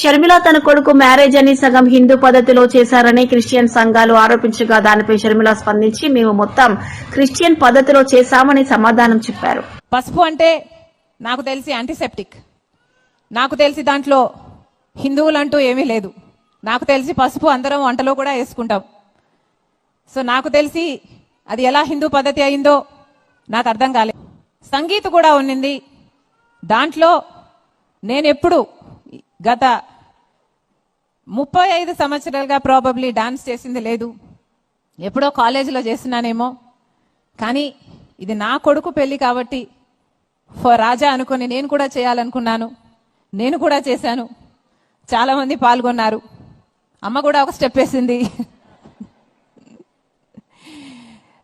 షర్మిల తన కొడుకు మ్యారేజ్ అని సగం హిందూ పద్ధతిలో చేశారని క్రిస్టియన్ సంఘాలు ఆరోపించగా దానిపై షర్మిల స్పందించి మేము మొత్తం క్రిస్టియన్ పద్ధతిలో చేశామని సమాధానం చెప్పారు. పసుపు అంటే నాకు తెలిసి యాంటీసెప్టిక్ నాకు తెలిసి దాంట్లో హిందువులంటూ ఏమీ లేదు. నాకు తెలిసి పసుపు అందరం వంటలో కూడా వేసుకుంటాం. సో నాకు తెలిసి అది ఎలా హిందూ పద్ధతి అయిందో నాకు అర్థం కాలేదు. సంగీత్ కూడా ఉన్నింది. దాంట్లో నేను ఎప్పుడు గత ముప్పై ఐదు సంవత్సరాలుగా ప్రాబబ్లీ డాన్స్ చేసింది లేదు. ఎప్పుడో కాలేజీలో చేస్తున్నానేమో. కానీ ఇది నా కొడుకు పెళ్ళి కాబట్టి ఫర్ రాజా అనుకుని నేను కూడా చేయాలనుకున్నాను. నేను కూడా చేశాను. చాలామంది పాల్గొన్నారు. అమ్మ కూడా ఒక స్టెప్ వేసింది.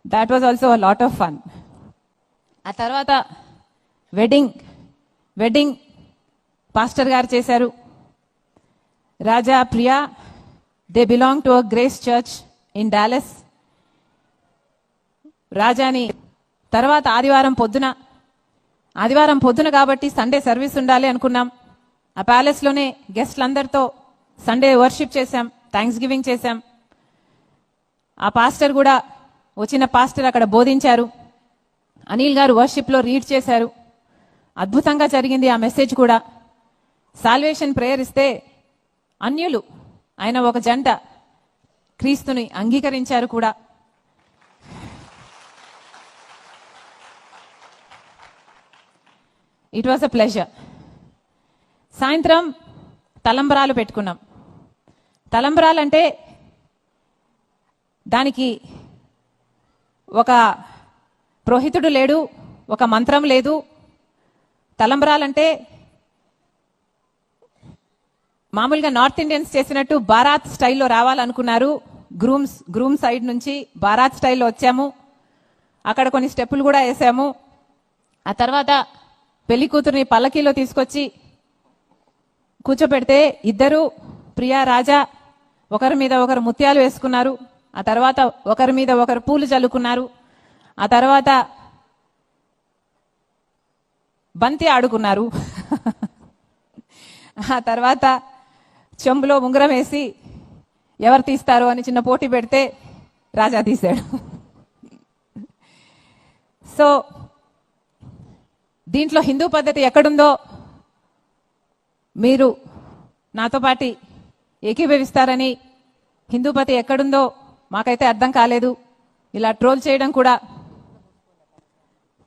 That was also lot of fun ఆ తర్వాత వెడ్డింగ్ వెడ్డింగ్ పాస్టర్ గారు చేశారు. Raja Priya they belong to a grace church in Dallas రాజాని తర్వాత ఆదివారం పొద్దున ఆదివారం పొద్దున కాబట్టి సండే సర్వీస్ ఉండాలి అనుకున్నాం. ఆ ప్యాలెస్లోనే గెస్ట్లందరితో సండే వర్షిప్ చేశాం థ్యాంక్స్ గివింగ్ చేశాం. ఆ పాస్టర్ కూడా వచ్చిన పాస్టర్ అక్కడ బోధించారు. అనిల్ గారు వర్షిప్లో రీడ్ చేశారు. అద్భుతంగా జరిగింది ఆ మెసేజ్ కూడా. సాల్వేషన్ ప్రేయర్ ఇస్తే అన్యులు. ఆయన ఒక జంట. క్రీస్తుని అంగీకరించారు కూడా. ఇట్ వాస్ అ ప్లెజర్ సాయంత్రం తలంబరాలు పెట్టుకున్నాం. తలంబరాలు అంటే దానికి ఒక పురోహితుడు లేడు ఒక మంత్రం లేదు. తలంబరాలంటే మామూలుగా నార్త్ ఇండియన్స్ చేసినట్టు బారాత్ స్టైల్లో రావాలనుకున్నారు. గ్రూమ్స్ గ్రూమ్ సైడ్ నుంచి బారాత్ స్టైల్లో వచ్చాము. అక్కడ కొన్ని స్టెప్పులు కూడా వేసాము. ఆ తర్వాత పెళ్ళి కూతుర్ని పల్లకీలో తీసుకొచ్చి కూర్చోపెడితే ఇద్దరు ప్రియా రాజా ఒకరి మీద ఒకరు ముత్యాలు వేసుకున్నారు. ఆ తర్వాత ఒకరి మీద ఒకరు పూలు చల్లుకున్నారు. ఆ తర్వాత బంతి ఆడుకున్నారు. ఆ తర్వాత చెంబులో ఉంగరం వేసి ఎవరు తీస్తారు అని చిన్న పోటీ పెడితే రాజా తీశాడు. సో దీంట్లో హిందూ పద్ధతి ఎక్కడుందో మీరు నాతో పాటి ఏకీభవిస్తారని హిందూ పద్ధతి ఎక్కడుందో మాకైతే అర్థం కాలేదు. ఇలా ట్రోల్ చేయడం కూడా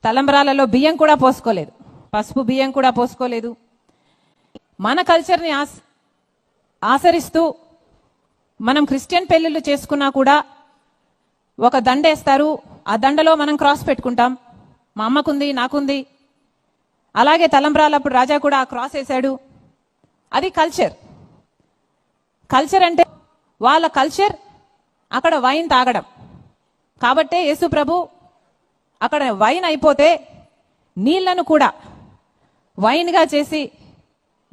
తలంబరాలలో బియ్యం కూడా పోసుకోలేదు. పసుపు బియ్యం కూడా పోసుకోలేదు. మన కల్చర్ని ఆస్ ఆచరిస్తూ మనం క్రిస్టియన్ పెళ్ళిళ్ళు చేసుకున్నా కూడా ఒక దండేస్తారు. ఆ దండలో మనం క్రాస్ పెట్టుకుంటాం. మా అమ్మకుంది నాకుంది. అలాగే తలంబ్రాలప్పుడు రాజా కూడా ఆ క్రాస్ వేశాడు. అది కల్చర్. కల్చర్ అంటే వాళ్ళ కల్చర్ అక్కడ వైన్ తాగడం. కాబట్టే యేసు ప్రభు అక్కడ వైన్ అయిపోతే నీళ్ళను కూడా వైన్గా చేసి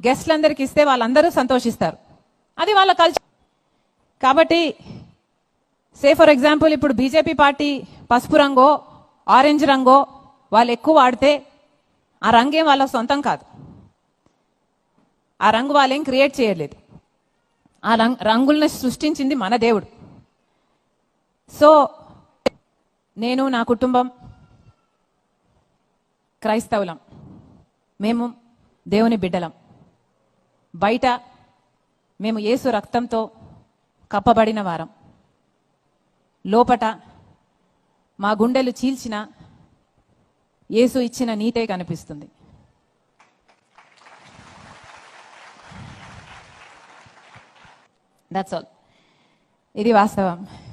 గెస్ట్లందరికీ ఇస్తే వాళ్ళందరూ సంతోషిస్తారు. అది వాళ్ళ కల్చర్ కాబట్టి సే ఫర్ ఎగ్జాంపుల్ ఇప్పుడు బీజేపీ పార్టీ పసుపు రంగో ఆరెంజ్ రంగో వాళ్ళు ఎక్కువ వాడితే ఆ రంగేం వాళ్ళ సొంతం కాదు. ఆ రంగు వాళ్ళేం క్రియేట్ చేయలేదు ఆ రంగు రంగుల్ని సృష్టించింది మన దేవుడు. సో నేను నా కుటుంబం క్రైస్తవులం. మేము దేవుని బిడ్డలం. బయట మేము యేసు రక్తంతో కప్పబడిన వారం. లోపట మా గుండెలు చీల్చిన యేసు ఇచ్చిన నీతే కనిపిస్తుంది. దట్స్ ఆల్ ఇది వాస్తవం.